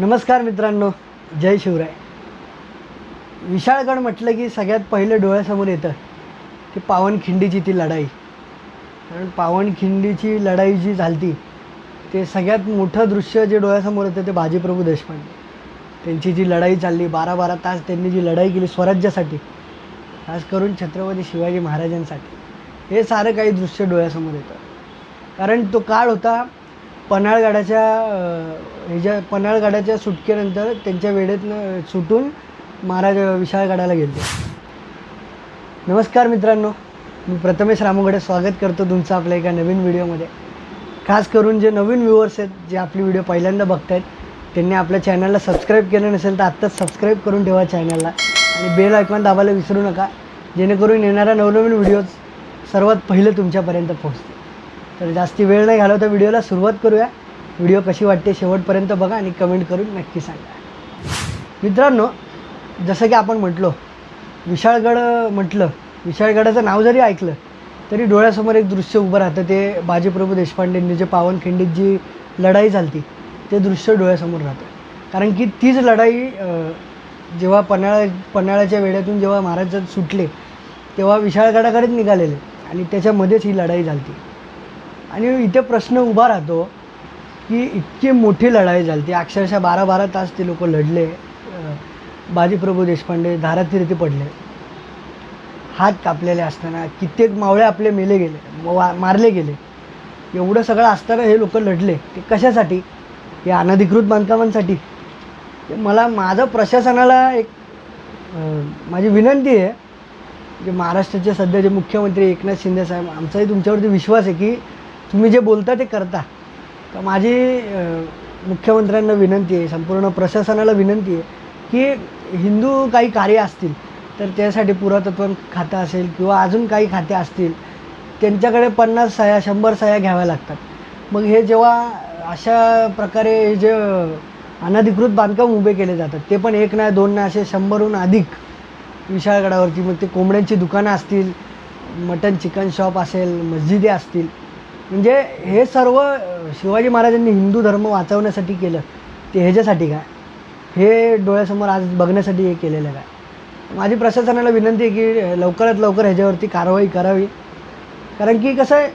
नमस्कार मित्रांनो जय शिवराय. विशाळगड म्हटलं की सगळ्यात पहिलं डोळ्यासमोर येतं की पावनखिंडीची ती लढाई. कारण पावनखिंडीची लढाई जी झालती ते सगळ्यात मोठं दृश्य जे डोळ्यासमोर येतं ते बाजीप्रभू देशपांडे. त्यांची जी लढाई चालली बारा बारा तास त्यांनी जी लढाई केली स्वराज्यासाठी खास करून छत्रपती शिवाजी महाराजांसाठी हे सारं काही दृश्य डोळ्यासमोर येतं. कारण तो काळ होता पन्हाळगडाच्या ह्याच्या पन्हाळगडाच्या सुटकेनंतर त्यांच्या वेळेतनं सुटून महाराज विशाळगडाला गेले. नमस्कार मित्रांनो मी प्रथमेश रामोगडे स्वागत करतो तुमचं आपल्या एका नवीन व्हिडिओमध्ये. खास करून जे नवीन व्ह्युअर्स आहेत जे आपली व्हिडिओ पहिल्यांदा बघत आहेत त्यांनी आपल्या चॅनलला सबस्क्राईब केलं नसेल तर आत्ताच सबस्क्राईब करून ठेवा चॅनलला आणि बेल आयकॉन दाबायला विसरू नका जेणेकरून येणाऱ्या नवनवीन व्हिडिओज सर्वात पहिले तुमच्यापर्यंत पोहोचतील. तर जास्ती वेळ नाही घालवता व्हिडिओला सुरुवात करूया. व्हिडिओ कशी वाटते शेवटपर्यंत बघा आणि कमेंट करून नक्की सांगा. मित्रांनो जसं की आपण म्हटलो विशाळगड म्हटलं विशाळगडाचं नाव जरी ऐकलं तरी डोळ्यासमोर एक दृश्य उभं राहतं. ते बाजीप्रभू देशपांडेंनी जे पावनखिंडीत जी लढाई झाली ते दृश्य डोळ्यासमोर राहतं. कारण की तीच लढाई जेव्हा पन्हाळा पन्हाळ्याच्या वेड्यातून जेव्हा महाराज सुटले तेव्हा विशाळगडाकडेच निघालेले आणि त्याच्यामध्येच ही लढाई झाली आणि इथे प्रश्न उभा राहतो की इतकी मोठी लढाई झाली. ती अक्षरशः बारा बारा तास ते लोक लढले. बाजीप्रभू देशपांडे धारातीर्थी पडले. हात कापलेले असताना कित्येक मावळे आपले मेले गेले वा मारले गेले. एवढं सगळं असताना हे लोक लढले. ते कशासाठी? या अनधिकृत बांधकामांसाठी. मला माझं प्रशासनाला एक माझी विनंती आहे जे महाराष्ट्राचे सध्याचे मुख्यमंत्री एकनाथ शिंदे साहेब आमचाही तुमच्यावरती विश्वास आहे की तुम्ही जे बोलता ते करता. तर माझी मुख्यमंत्र्यांना विनंती आहे संपूर्ण प्रशासनाला विनंती आहे की हिंदू काही कार्य असतील तर त्यासाठी पुरातत्व खातं असेल किंवा अजून काही खाते असतील त्यांच्याकडे पन्नास सह्या शंभर सह्या घ्याव्या लागतात. मग हे जेव्हा अशा प्रकारे जे अनधिकृत बांधकाम उभे केले जातात ते पण एक नाही दोन नाही असे शंभरहून अधिक विशाळगडावरती मग ते कोंबड्यांची दुकानं असतील मटन चिकन शॉप असेल मस्जिदे असतील म्हणजे हे सर्व शिवाजी महाराजांनी हिंदू धर्म वाचवण्यासाठी केलं. ते ह्याच्यासाठी काय हे डोळ्यासमोर आज बघण्यासाठी हे केलेलं काय माझी प्रशासनाला विनंती आहे की लवकरात लवकर ह्याच्यावरती कारवाई करावी. कारण की कसं आहे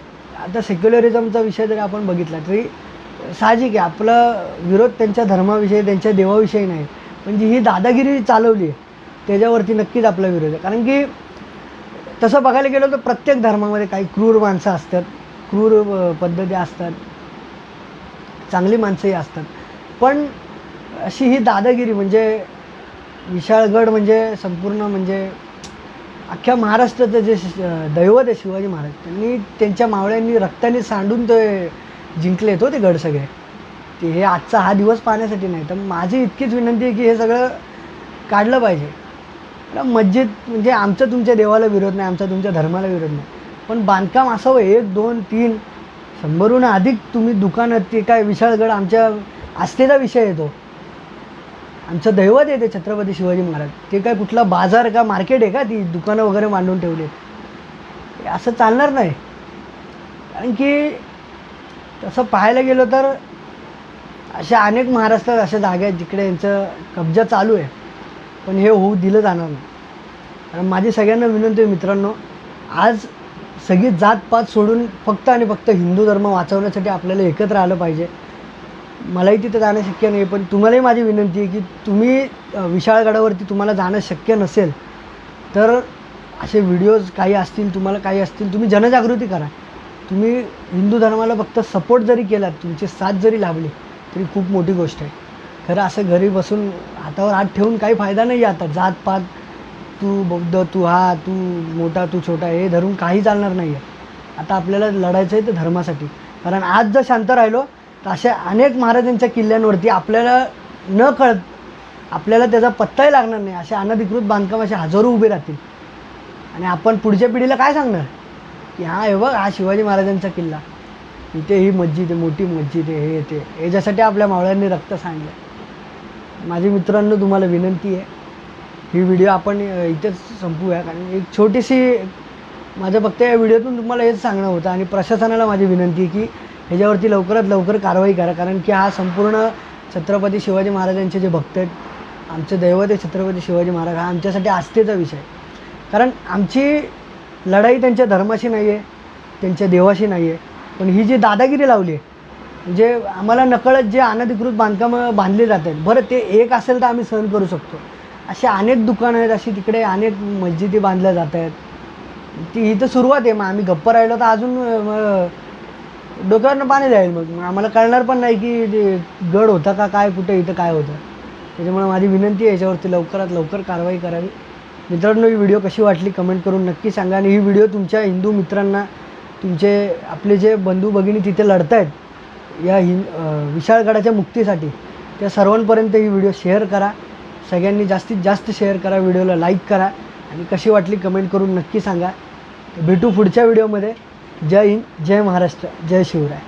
आता सेक्युलरिझमचा विषय जरी आपण बघितला तरी साहजिक आहे. आपला विरोध त्यांच्या धर्माविषयी त्यांच्या देवाविषयी नाही. पण जी ही दादागिरी चालवली आहे त्याच्यावरती नक्कीच आपला विरोध आहे. कारण की तसं बघायला गेलं तर प्रत्येक धर्मामध्ये काही क्रूर माणसं असतात. क्रूर पद्धती असतात. चांगली माणसंही असतात. पण अशी ही दादागिरी म्हणजे विशाळगड म्हणजे संपूर्ण म्हणजे अख्ख्या महाराष्ट्राचं जे दैवत आहे शिवाजी महाराज त्यांनी त्यांच्या मावळ्यांनी रक्ताने सांडून ते जिंकले तो हो ते गड सगळे. ते हे आजचा हा दिवस पाहण्यासाठी नाही तर माझी इतकीच विनंती आहे की हे सगळं काढलं पाहिजे. मस्जिद म्हणजे आमचा तुमच्या देवाला विरोध नाही आमचा तुमच्या धर्माला विरोध नाही. पण बांधकाम असावं एक दोन तीन. शंभरहून अधिक तुम्ही दुकानात ते काय विशाळगड आमच्या आस्थेचा विषय येतो आमचं दैवत आहे ते छत्रपती शिवाजी महाराज. ते काय कुठला बाजार का मार्केट आहे का ती दुकानं वगैरे मांडून ठेवले असं चालणार नाही. कारण की तसं पाहायला गेलं तर अशा अनेक महाराष्ट्रात अशा जागा आहेत जिकडे यांचं कब्जा चालू आहे. पण हे होऊ दिलं जाणार नाही. कारण माझी सगळ्यांना विनंती आहे मित्रांनो आज सगळी जातपात सोडून फक्त आणि फक्त हिंदू धर्म वाचवण्यासाठी आपल्याला एकत्र आलं पाहिजे. मलाही तिथं जाणं शक्य नाही पण तुम्हालाही माझी विनंती आहे की तुम्ही विशाळगडावरती तुम्हाला जाणं शक्य नसेल तर असे व्हिडिओज काही असतील तुम्हाला काही असतील तुम्ही जनजागृती करा. तुम्ही हिंदू धर्माला फक्त सपोर्ट जरी केलात तुमची साथ जरी लाभली तरी खूप मोठी गोष्ट आहे. खरं असं घरी बसून हातावर हात ठेवून काही फायदा नाही आहे आता. जात पात तू बौद्ध तू हा तू मोठा तू छोटा हे धरून काही चालणार नाही आहे आता आपल्याला लढायचं आहे तर धर्मासाठी. कारण आज जर शांत राहिलो तर अशा अनेक महाराजांच्या किल्ल्यांवरती आपल्याला न कळत आपल्याला त्याचा पत्ताही लागणार नाही. असे अनधिकृत बांधकाम असे हजारो उभे राहतील. आणि आपण पुढच्या पिढीला काय सांगणार? की हा हे बघ हा शिवाजी महाराजांचा किल्ला. इथे ही मस्जिद आहे मोठी मस्जिद आहे हे ते. याच्यासाठी आपल्या मावळ्यांनी रक्त सांडलं. माझी मित्रांनो तुम्हाला विनंती आहे ही व्हिडिओ आपण इथेच संपूया. कारण एक छोटीशी माझं फक्त या व्हिडिओतून तुम्हाला हेच सांगणं होतं आणि प्रशासनाला माझी विनंती आहे की ह्याच्यावरती लवकरात लवकर कारवाई करा. कारण की हा संपूर्ण छत्रपती शिवाजी महाराजांचे जे भक्त आहेत आमचे दैवत आहे छत्रपती शिवाजी महाराज हा आमच्यासाठी आस्थेचा विषय कारण आमची लढाई त्यांच्या धर्माशी नाही आहे त्यांच्या देवाशी नाही आहे. पण ही जी दादागिरी लावली आहे म्हणजे आम्हाला नकळत जे अनधिकृत बांधकामं बांधली जात आहेत बरं ते एक असेल तर आम्ही सहन करू शकतो. असे अनेक दुकानं आहेत अशी तिकडे अनेक मस्जिदी बांधल्या जात आहेत. ती ही तर सुरुवात आहे मग आम्ही गप्प राहिलो तर अजून अं, डोक्यावरनं पाणी जाईल मग. आम्हाला कळणार पण नाही की ते गड होता का काय कुठे इथं काय होतं. त्याच्यामुळे माझी विनंती आहे याच्यावरती लवकरात लवकर कारवाई करावी. मित्रांनो ही व्हिडिओ कशी वाटली कमेंट करून नक्की सांगा आणि ही व्हिडिओ तुमच्या हिंदू मित्रांना तुमचे आपले जे बंधू भगिनी तिथे लढत आहेत या हिं विशाळगडाच्या मुक्तीसाठी त्या सर्वांपर्यंत ही व्हिडिओ शेअर करा. सगळ्यांनी जास्तीत जास्त शेअर करा व्हिडिओला लाईक करा. आणि कशी वाटली कमेंट करून नक्की सांगा. भेटू पुढच्या व्हिडिओमध्ये जय हिंद जय महाराष्ट्र जय शिवराय.